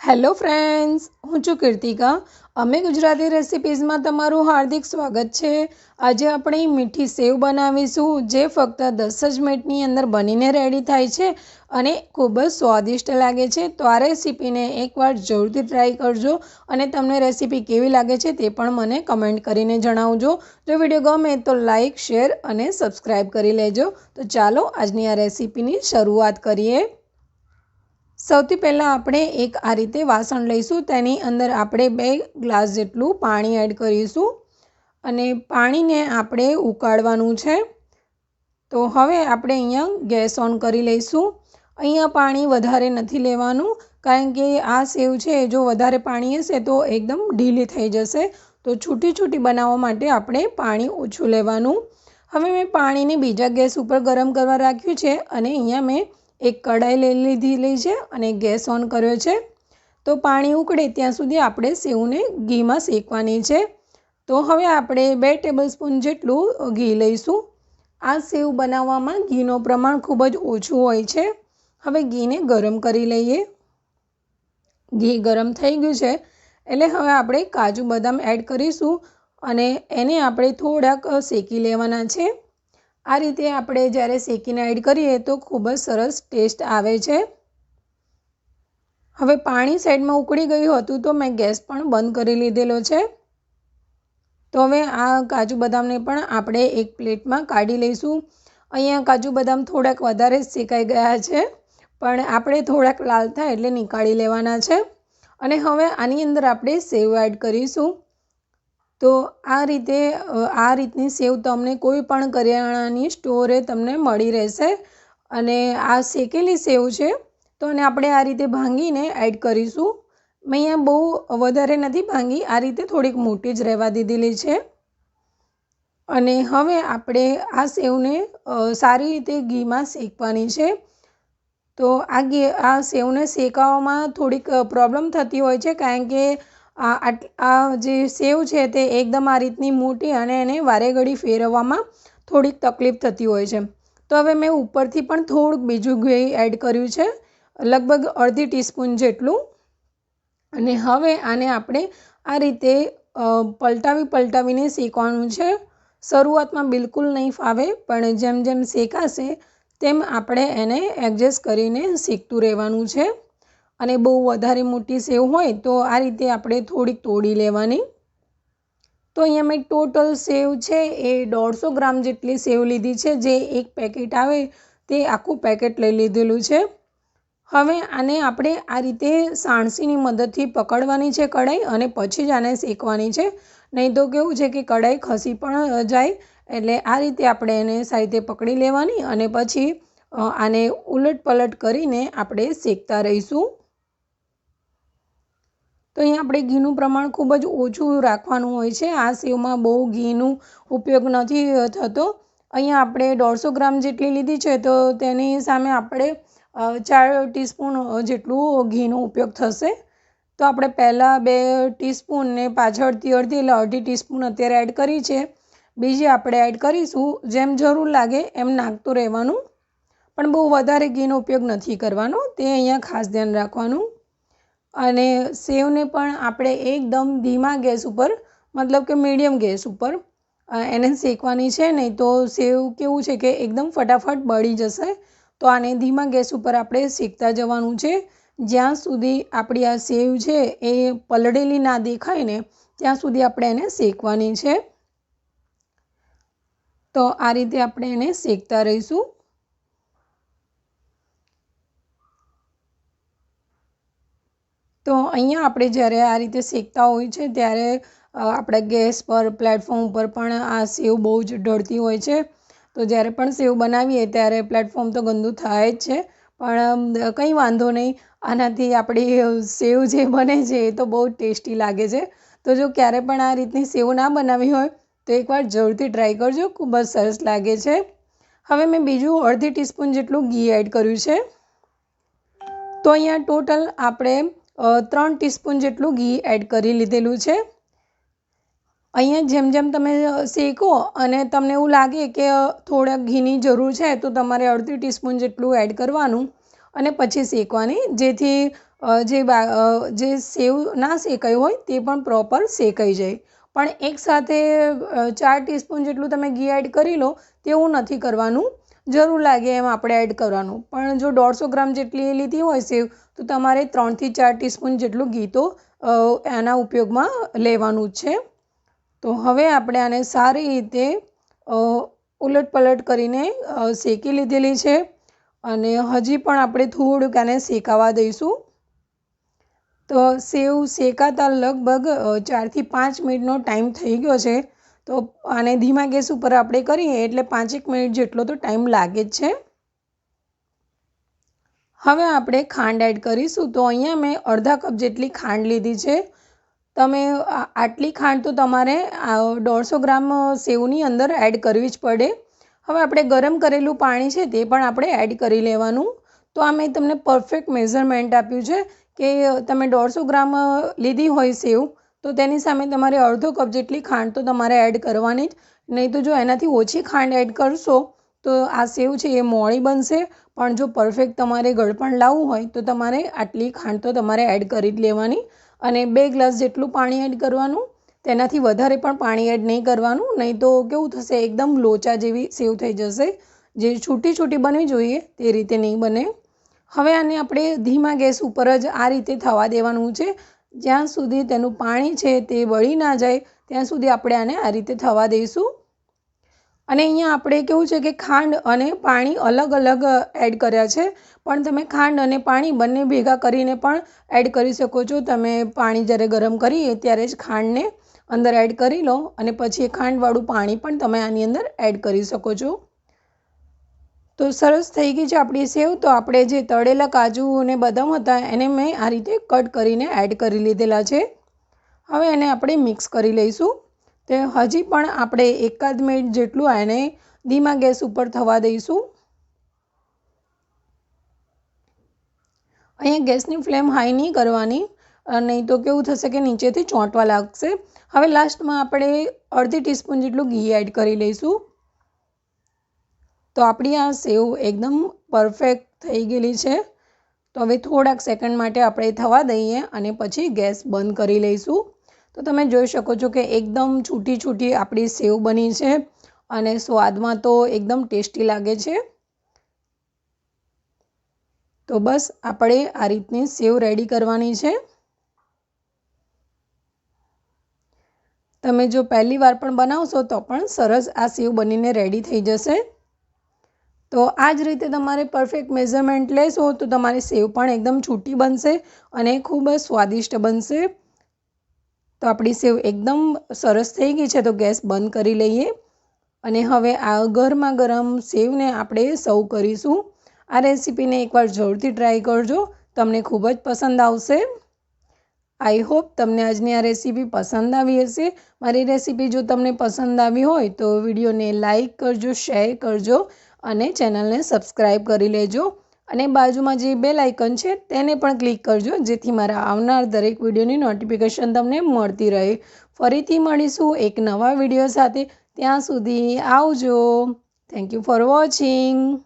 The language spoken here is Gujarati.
હેલો ફ્રેન્ડ્સ, હું છું કીર્તિકા. અમે ગુજરાતી રેસિપીઝમાં તમારું હાર્દિક સ્વાગત છે. આજે આપણે મીઠી સેવ બનાવીશું, જે ફક્ત દસ જ મિનિટની અંદર બનીને રેડી થાય છે અને ખૂબ જ સ્વાદિષ્ટ લાગે છે. તો આ રેસીપીને એકવાર જરૂરથી ટ્રાય કરજો અને તમને રેસીપી કેવી લાગે છે તે પણ મને કમેન્ટ કરીને જણાવજો. જો વીડિયો ગમે તો લાઇક શેર અને સબસ્ક્રાઈબ કરી લેજો. તો ચાલો આજની આ રેસીપીની શરૂઆત કરીએ. સૌથી પહેલાં આપણે એક આ રીતે વાસણ લઈશું. તેની અંદર આપણે બે ગ્લાસ જેટલું પાણી એડ કરીશું અને પાણીને આપણે ઉકાળવાનું છે. તો હવે આપણે અહીંયા ગેસ ઓન કરી લઈશું. અહીંયા પાણી વધારે નથી લેવાનું, કારણ કે આ સેવ છે જો વધારે પાણી હશે તો એકદમ ઢીલી થઈ જશે. તો છૂટી છૂટી બનાવવા માટે આપણે પાણી ઓછું લેવાનું. હવે મેં પાણીને બીજા ગેસ ઉપર ગરમ કરવા રાખ્યું છે અને અહીંયા મેં એક કઢાઈ લઈ લીધી લઈ છે અને ગેસ ઓન કર્યો છે. તો પાણી ઉકળે ત્યાં સુધી આપણે સેવને ઘીમાં શેકવાની છે. તો હવે આપણે બે ટેબલ સ્પૂન જેટલું ઘી લઈશું. આ સેવ બનાવવામાં ઘીનું પ્રમાણ ખૂબ જ ઓછું હોય છે. હવે ઘીને ગરમ કરી લઈએ. ઘી ગરમ થઈ ગયું છે. એટલે હવે આપણે કાજુ બદામ એડ કરીશું અને એને આપણે થોડાક શેકી લેવાના છે. આ રીતે આપણે જ્યારે શેકીને એડ કરીએ તો ખૂબ જ સરસ ટેસ્ટ આવે છે. હવે પાણી સાઈડમાં ઉકળી ગયું હતું તો મેં ગેસ પણ બંધ કરી લીધેલો છે. તો હવે આ કાજુ બદામને પણ આપણે એક પ્લેટમાં કાઢી લઈશું. અહીંયા કાજુ બદામ થોડાક વધારે શેકાઈ ગયા છે, પણ આપણે થોડાક લાલ થાય એટલે નીકાળી લેવાના છે. અને હવે આની અંદર આપણે સેવ એડ કરીશું. તો આ રીતે આ રીતની સેવ તમને કોઈ પણ કરિયાણાની સ્ટોરે તમને મળી રહેશે. અને આ શેકેલી સેવ છે, તો અને આપણે આ રીતે ભાંગીને એડ કરીશું. મેં અહીંયા બહુ વધારે નથી ભાંગી, આ રીતે થોડીક મોટી જ રહેવા દીધેલી છે. અને હવે આપણે આ સેવને સારી રીતે ઘીમાં શેકવાની છે. તો આ ઘી, આ સેવને શેકાવામાં થોડીક પ્રોબ્લેમ થતી હોય છે, કારણ કે આ આ જે સેવ છે તે એકદમ આ રીતની મોટી અને એને વારે ઘડી ફેરવવામાં થોડીક તકલીફ થતી હોય છે. તો હવે મેં ઉપરથી પણ થોડુંક બીજું ઘી એડ કર્યું છે, લગભગ અડધી ટીસ્પૂન જેટલું. અને હવે આને આપણે આ રીતે પલટાવી પલટાવીને શેકવાનું છે. શરૂઆતમાં બિલકુલ નહીં ફાવે, પણ જેમ જેમ શેકાશે, તેમ આપણે એને એડજસ્ટ કરીને શેકતું રહેવાનું છે. અને બહુ વધારે મોટી સેવ હોય તો આ રીતે આપણે થોડીક તોડી લેવાની. તો અહીંયા મેં ટોટલ સેવ છે એ દોઢસો ગ્રામ જેટલી સેવ લીધી છે. જે એક પેકેટ આવે તે આખું પેકેટ લઈ લીધેલું છે. હવે આને આપણે આ રીતે સાણસીની મદદથી પકડવાની છે કઢાઈ અને પછી જ આને શેકવાની છે. નહીં તો કેવું છે કે કઢાઈ ખસી પણ જાય, એટલે આ રીતે આપણે એને સારી રીતે પકડી લેવાની અને પછી આને ઉલટ પલટ કરીને આપણે શેકતા રહીશું. તો અહીંયા આપણે ઘીનું પ્રમાણ ખૂબ જ ઓછું રાખવાનું હોય છે. આ સેવમાં બહુ ઘીનું ઉપયોગ નથી થતો. અહીંયા આપણે દોઢસો ગ્રામ જેટલી લીધી છે તો તેની સામે આપણે ચાર ટીસ્પૂન જેટલું ઘીનો ઉપયોગ થશે. તો આપણે પહેલાં બે ટીસ્પૂન ને પાછળથી અડધી એટલે અડધી ટીસ્પૂન અત્યારે એડ કરી છે. બીજી આપણે એડ કરીશું. જેમ જરૂર લાગે એમ નાખતું રહેવાનું. પણ બહુ વધારે ઘીનો ઉપયોગ નથી કરવાનો. તે અહીંયા ખાસ ધ્યાન રાખવાનું. અને સેવને પણ આપણે એકદમ ધીમા ગેસ ઉપર, મતલબ કે મીડિયમ ગેસ ઉપર એને શેકવાની છે. નહીં તો સેવ કેવું છે કે એકદમ ફટાફટ બળી જશે. તો આને ધીમા ગેસ ઉપર આપણે શેકતા જવાનું છે. જ્યાં સુધી આપણી આ સેવ છે એ પલળેલી ના દેખાય ને, ત્યાં સુધી આપણે એને શેકવાની છે. તો આ રીતે આપણે એને શેકતા રહીશું. તો અહીંયા આપણે જ્યારે આ રીતે શેકતા હોય છે, ત્યારે આપણે ગેસ પર, પ્લેટફોર્મ ઉપર પણ આ સેવ બહુ જ ઢળતી હોય છે. તો જ્યારે પણ સેવ બનાવીએ ત્યારે પ્લેટફોર્મ તો ગંદુ થાય જ છે, પણ કંઈ વાંધો નહીં. આનાથી આપણી સેવ જે બને છે એ તો બહુ ટેસ્ટી લાગે છે. તો જો ક્યારે પણ આ રીતની સેવ ના બનાવી હોય, તો એકવાર જરૂરથી ટ્રાય કરજો. ખૂબ જ સરસ લાગે છે. હવે મેં બીજું અડધી ટીસ્પૂન જેટલું ઘી એડ કર્યું છે. તો અહીંયા ટોટલ આપણે ત્રણ ટીસ્પૂન જેટલું ઘી એડ કરી લીધેલું છે. અહીંયા જેમ જેમ તમે શેકો અને તમને એવું લાગે કે થોડાક ઘીની જરૂર છે, તો તમારે અડધી ટીસ્પૂન જેટલું એડ કરવાનું અને પછી શેકવાની. જેથી જે જે સેવ ના શેકાયું હોય તે પણ પ્રોપર શેકાઈ જાય. પણ એકસાથે ચાર ટીસ્પૂન જેટલું તમે ઘી એડ કરી લો, તેવું નથી કરવાનું. જરૂર લાગે એમ આપણે એડ કરવાનું. પણ જો દોઢસો ગ્રામ જેટલી લીધી હોય સેવ, તો તમારે ત્રણથી ચાર ટીસ્પૂન જેટલું ઘી તો એના ઉપયોગમાં લેવાનું છે. તો હવે આપણે આને સારી રીતે ઉલટ પલટ કરીને શેકી લીધેલી છે. અને હજી પણ આપણે થોડુંક આને શેકાવા દઈશું. તો સેવ શેકાતા લગભગ ચારથી પાંચ મિનિટનો ટાઈમ થઈ ગયો છે. તો આને ધીમા ગેસ ઉપર આપણે કરીએ એટલે પાંચેક મિનિટ જેટલો તો ટાઈમ લાગે જ છે. હવે આપણે ખાંડ એડ કરીશું. તો અહીંયા મેં અડધા કપ જેટલી ખાંડ લીધી છે. તમે આટલી ખાંડ તો તમારે દોઢસો ગ્રામ સેવની અંદર એડ કરવી જ પડે. હવે આપણે ગરમ કરેલું પાણી છે તે પણ આપણે એડ કરી લેવાનું. તો આ મેં તમને પરફેક્ટ મેઝરમેન્ટ આપ્યું છે કે તમે દોઢસો ગ્રામ લીધી હોય સેવ તો તેની સામે તમારે અડધો કપ જેટલી ખાંડ તો તમારે એડ કરવાની જ. નહીં તો જો એનાથી ઓછી ખાંડ એડ કરશો, તો આ સેવ છે એ મોળી બનશે. પણ જો પરફેક્ટ તમારે ગળપણ લાવવું હોય, તો તમારે આટલી ખાંડ તો તમારે એડ કરી જ લેવાની. અને બે ગ્લાસ જેટલું પાણી એડ કરવાનું, તેનાથી વધારે પણ પાણી એડ નહીં કરવાનું. નહીં તો કેવું થશે, એકદમ લોચા જેવી સેવ થઈ જશે. જે છૂટી છૂટી બનવી જોઈએ, તે રીતે નહીં બને. હવે આને આપણે ધીમા ગેસ ઉપર જ આ રીતે થવા દેવાનું છે. જ્યાં સુધી તેનું પાણી છે તે બળી ના જાય, ત્યાં સુધી આપણે આને આ રીતે થવા દઈશું. અને અહીંયા આપણે કેવું છે કે ખાંડ અને પાણી અલગ અલગ એડ કર્યા છે. પણ તમે ખાંડ અને પાણી બંને ભેગા કરીને પણ એડ કરી શકો છો. તમે પાણી જ્યારે ગરમ કરીએ ત્યારે જ ખાંડને અંદર એડ કરી લો અને પછી એ ખાંડવાળું પાણી પણ તમે આની અંદર એડ કરી શકો છો. તો સરસ થઈ ગઈ છે આપણી સેવ. તો આપણે જે તળેલા કાજુ અને બદામ હતા એને મેં આ રીતે કટ કરીને એડ કરી લીધેલા છે. હવે એને આપણે મિક્સ કરી લઈશું. તે હજી પણ આપણે એકાદ મિનિટ જેટલું એને ધીમા ગેસ ઉપર થવા દઈશું. અહીંયા ગેસની ફ્લેમ હાઈ નહીં કરવાની નહીં તો કેવું થશે કે નીચેથી ચોંટવા લાગશે. હવે લાસ્ટમાં આપણે અડધી ટીસ્પૂન જેટલું ઘી એડ કરી લઈશું. તો આપણી આ સેવ એકદમ પરફેક્ટ થઈ ગયેલી છે. તો હવે થોડાક સેકન્ડ માટે આપણે થવા દઈએ અને પછી ગેસ બંધ કરી લઈશું. તો તમે જોઈ શકો છો કે એકદમ છૂટી છૂટી આપણી સેવ બની છે અને સ્વાદમાં તો એકદમ ટેસ્ટી લાગે છે. તો બસ આપણે આ રીતની સેવ રેડી કરવાની છે. તમે જો પહેલી વાર પણ બનાવશો તો પણ સરસ આ સેવ બનીને રેડી થઈ જશે. તો આ જ રીતે તમારે પરફેક્ટ મેઝરમેન્ટ લેશો તો તમારી સેવ પણ એકદમ છૂટી બનશે અને ખૂબ જ સ્વાદિષ્ટ બનશે. તો આપણી સેવ એકદમ સરસ થઈ ગઈ છે તો ગેસ બંધ કરી લઈએ. અને હવે આ ગરમા ગરમ સેવને આપણે સર્વ કરીશું. આ રેસીપીને એકવાર જરૂરથી ટ્રાય કરજો. તમને ખૂબ જ પસંદ આવશે. આઈ હોપ તમને આજની આ રેસીપી પસંદ આવી હશે. મારી રેસીપી જો તમને પસંદ આવી હોય તો વિડીયોને લાઇક કરજો શેર કરજો. અને ચેનલને સબસ્ક્રાઈબ કરી લેજો. અને બાજુમાં જે બેલ આઇકન છે, તેને પણ ક્લિક કરજો, જેથી મારા આવનાર દરેક વિડીયોની નોટિફિકેશન તમને મળતી રહે. ફરીથી મળીશું એક નવા વીડિયો સાથે. ત્યાં સુધી આવજો. Thank you for watching